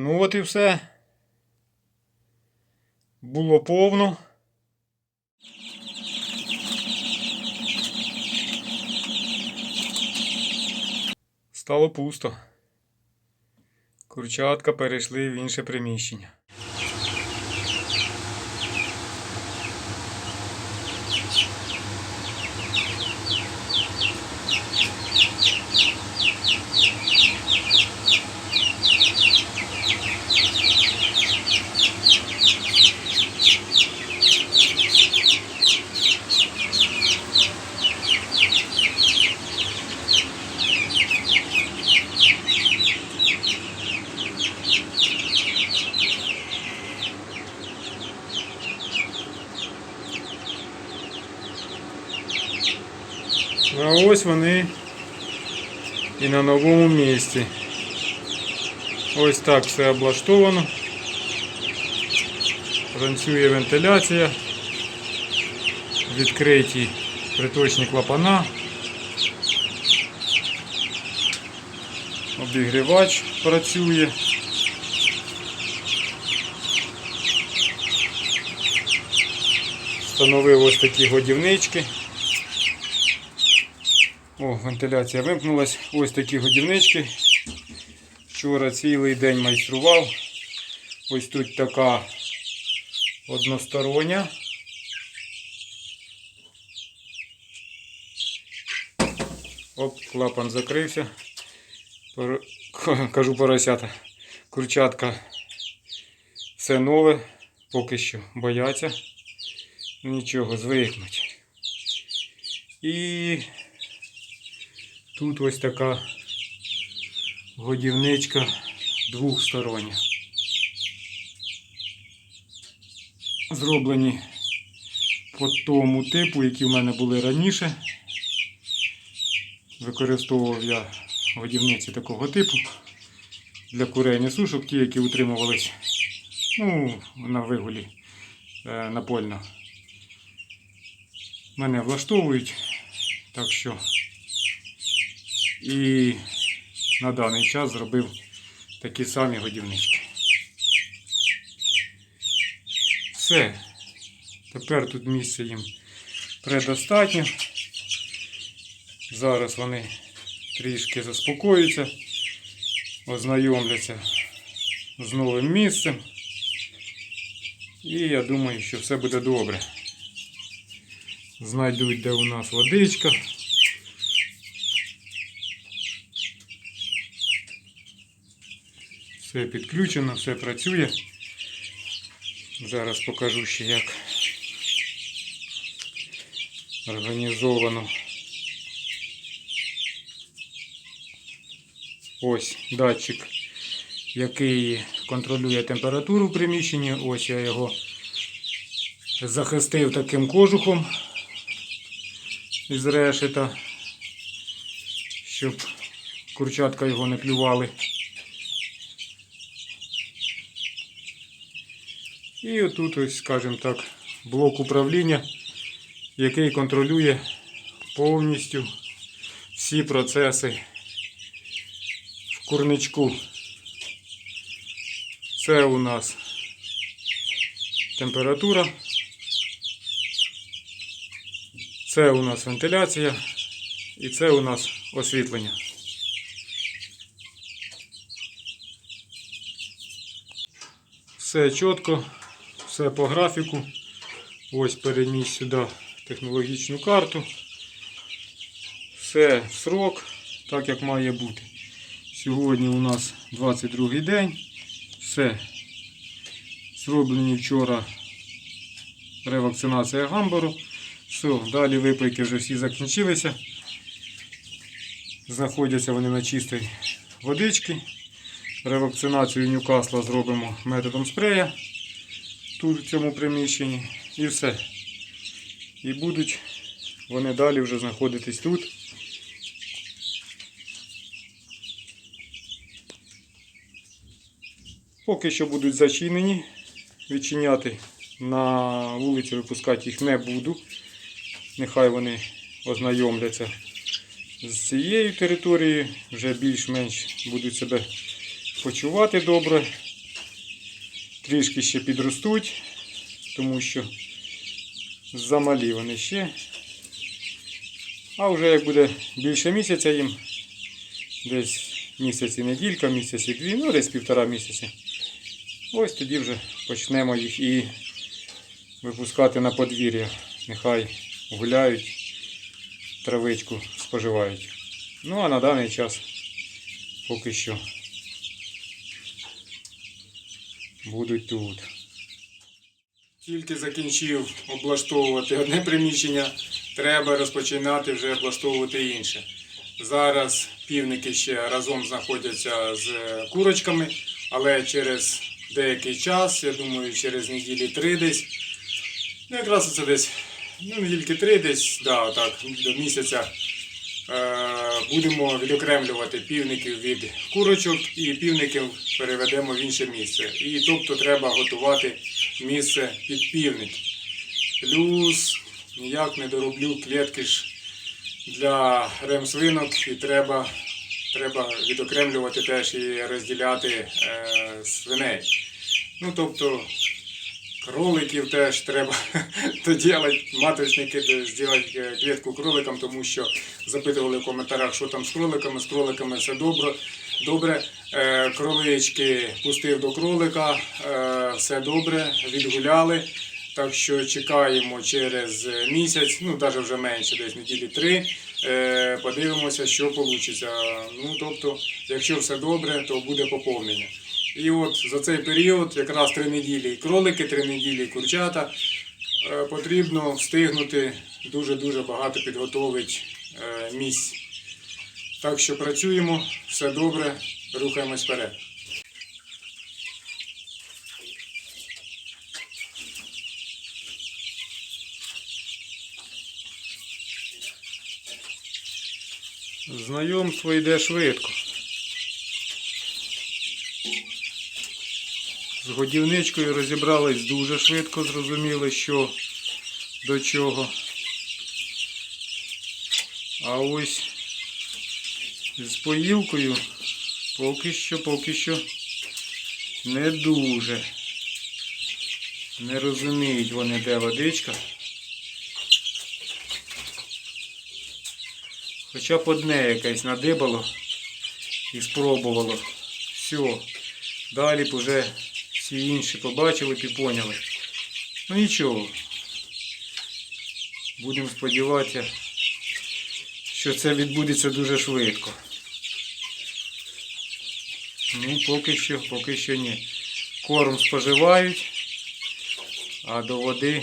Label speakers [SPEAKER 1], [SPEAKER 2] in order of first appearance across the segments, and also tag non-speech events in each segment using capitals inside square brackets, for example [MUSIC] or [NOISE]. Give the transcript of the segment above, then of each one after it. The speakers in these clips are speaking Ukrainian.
[SPEAKER 1] Ну от і все. Було повно. Стало пусто. Курчатка перейшли в інше приміщення. А ось вони і на новому місці. Ось так все облаштовано. Працює вентиляція, відкриті приточні клапана, обігрівач працює. Встановив ось такі годівнички. О, вентиляція вимкнулась. Ось такі годівнички. Вчора цілий день майстрував. Ось тут така одностороння. Оп, клапан закрився. Пор... Кажу поросята. Курчатка все нове, поки що бояться. Нічого, звикнуть. І Тут ось така годівничка двохстороння. Зроблені по тому типу, які в мене були раніше. Використовував я годівниці такого типу для курей несушок, ті, які утримувались ну, на вигулі е, напольно. Мене влаштовують, так що і на даний час зробив такі самі годівнички. Все. Тепер тут місця їм предостатньо. Зараз вони трішки заспокоюються, ознайомляться з новим місцем. І я думаю, що все буде добре. Знайдуть, де у нас водичка. Все підключено, все працює. Зараз покажу ще як організовано. Ось датчик, який контролює температуру в приміщенні. Ось я його захистив таким кожухом із решета, щоб курчатка його не клювали. І отут, ось, скажімо так, блок управління, який контролює повністю всі процеси в курничку. Це у нас температура, це у нас вентиляція і це у нас освітлення. Все чітко, все по графіку. Ось переніс сюди технологічну карту. Все в срок, так як має бути. Сьогодні у нас 22 день. Все. Зроблені вчора ревакцинація гамбару. Все, далі випайки вже всі закінчилися. Знаходяться вони на чистій водичці. Ревакцинацію Ньюкасла зробимо методом спрея тут в цьому приміщенні і все. І будуть вони далі вже знаходитись тут. Поки що будуть зачинені. Відчиняти на вулицю випускати їх не буду. Нехай вони ознайомляться з цією територією, вже більш-менш будуть себе почувати добре. Трішки ще підростуть, тому що замалі вони ще. А вже як буде більше місяця їм, десь місяць і неділька, місяць і дві, ну десь півтора місяця. Ось тоді вже почнемо їх і випускати на подвір'я. Нехай гуляють, травичку споживають. Ну а на даний час поки що будуть тут. Тільки закінчив облаштовувати одне приміщення, треба розпочинати вже облаштовувати інше. Зараз півники ще разом знаходяться з курочками, але через деякий час, я думаю, через неділі три десь, ну якраз це десь, ну недільки три десь, да, так, до місяця е, будемо відокремлювати півників від курочок і півників переведемо в інше місце. І тобто треба готувати місце під півник. Плюс ніяк не дороблю клітки ж для ремсвинок і треба, треба відокремлювати теж і розділяти е, свиней. Ну тобто кроликів теж треба [LAUGHS] маточники зробити клітку кроликам, тому що запитували в коментарях, що там з кроликами, з кроликами все добре. Добре, Е, кролички пустив до кролика, е, все добре, відгуляли. Так що чекаємо через місяць, ну навіть вже менше, десь неділі три. е, Подивимося, що вийде. Ну тобто, якщо все добре, то буде поповнення. І от за цей період, якраз три неділі і кролики, три неділі курчата, е, потрібно встигнути дуже-дуже багато підготовити е, місць. Так що працюємо, все добре, рухаємось вперед. Знайомство йде швидко. З годівничкою розібрались дуже швидко, зрозуміли, що до чого. А ось з поїлкою поки що, поки що не дуже. Не розуміють вони, де водичка. Хоча б одне якесь надибало і спробувало. Все. Далі б уже всі інші побачили і поняли. Ну нічого. Будемо сподіватися, що це відбудеться дуже швидко. Ну, поки що, поки що ні. Корм споживають, а до води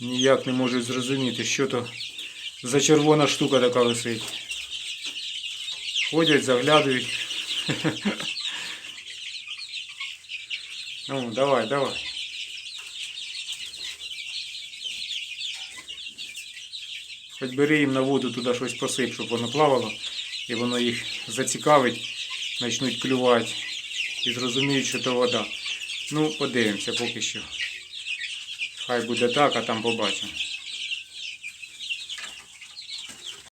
[SPEAKER 1] ніяк не можуть зрозуміти, що то за червона штука така висить. Ходять, заглядують. [LAUGHS] Ну, давай, давай. Хоч бери їм на воду туди щось посип, щоб воно плавало, і воно їх зацікавить, почнуть клювати і зрозуміють, що то вода. Ну, подивимося поки що. Хай буде так, а там побачимо.